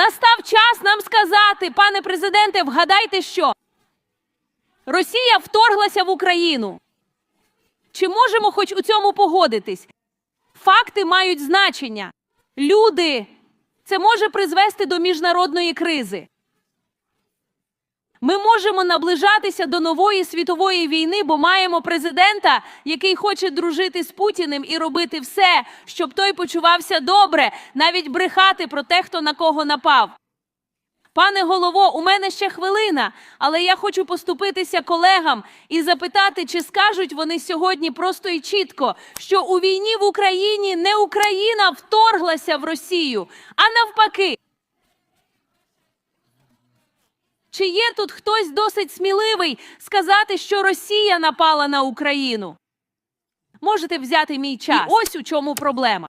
Настав час нам сказати, пане президенте, вгадайте що? Росія вторглася в Україну. Чи можемо хоч у цьому погодитись? Факти мають значення. Люди, це може призвести до міжнародної кризи. Ми можемо наближатися до нової світової війни, бо маємо президента, який хоче дружити з Путіним і робити все, щоб той почувався добре, навіть брехати про те, хто на кого напав. Пане голово, у мене ще хвилина, але я хочу поступитися колегам і запитати, чи скажуть вони сьогодні просто і чітко, що у війні в Україні не Україна вторглася в Росію, а навпаки. Чи є тут хтось досить сміливий сказати, що Росія напала на Україну? Можете взяти мій час. І ось у чому проблема.